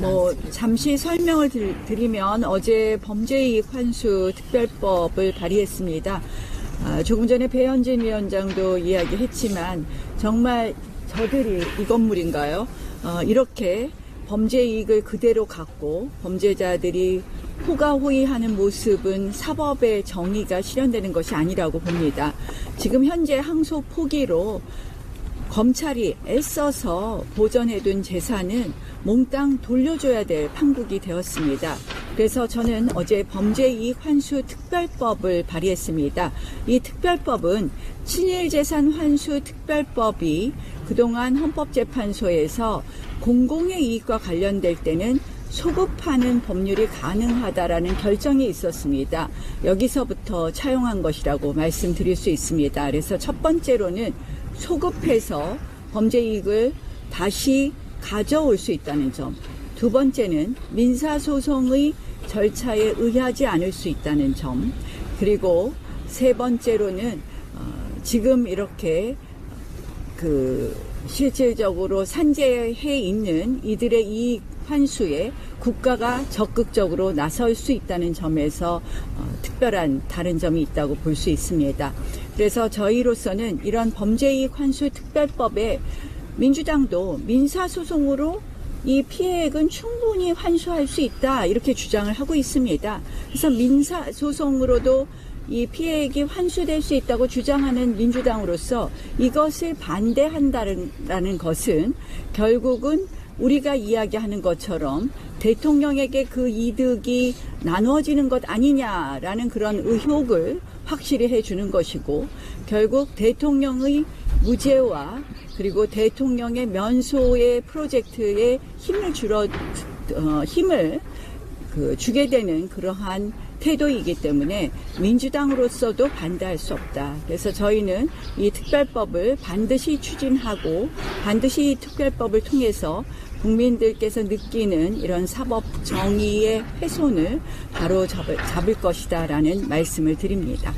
뭐 잠시 설명을 드- 드리면 어제 범죄이익 환수 특별법을 발의했습니다. 아, 조금 전에 배현진 위원장도 이야기했지만 정말 저들이 이 건물인가요? 어, 이렇게 범죄 이익을 그대로 갖고 범죄자들이 호가호위하는 모습은 사법의 정의가 실현되는 것이 아니라고 봅니다. 지금 현재 항소 포기로 검찰이 애써서 보전해둔 재산은 몽땅 돌려줘야 될 판국이 되었습니다. 그래서 저는 어제 범죄이익 환수 특별법을 발의했습니다. 이 특별법은 친일재산 환수 특별법이 그동안 헌법재판소에서 공공의 이익과 관련될 때는 소급하는 법률이 가능하다라는 결정이 있었습니다. 여기서부터 차용한 것이라고 말씀드릴 수 있습니다. 그래서 첫 번째로는 소급해서 범죄 이익을 다시 가져올 수 있다는 점. 두 번째는 민사소송의 절차에 의하지 않을 수 있다는 점. 그리고 세 번째로는 어, 지금 이렇게 그 실질적으로 산재해 있는 이들의 이익 환수에 국가가 적극적으로 나설 수 있다는 점에서 어, 특별한 다른 점이 있다고 볼 수 있습니다. 그래서 저희로서는 이런 범죄이익 환수 특별법에 민주당도 민사소송으로 이 피해액은 충분히 환수할 수 있다 이렇게 주장을 하고 있습니다. 그래서 민사소송으로도 이 피해액이 환수될 수 있다고 주장하는 민주당으로서 이것을 반대한다는 것은 결국은 우리가 이야기하는 것처럼 대통령에게 그 이득이 나누어지는 것 아니냐라는 그런 의혹을 확실히 해주는 것이고 결국 대통령의 무죄와 그리고 대통령의 면소의 프로젝트에 힘을 줄어 어, 힘을 그 주게 되는 그러한 태도이기 때문에 민주당으로서도 반대할 수 없다. 그래서 저희는 이 특별법을 반드시 추진하고 반드시 이 특별법을 통해서 국민들께서 느끼는 이런 사법 정의의 훼손을 바로 잡을, 잡을 것이다라는 말씀을 드립니다.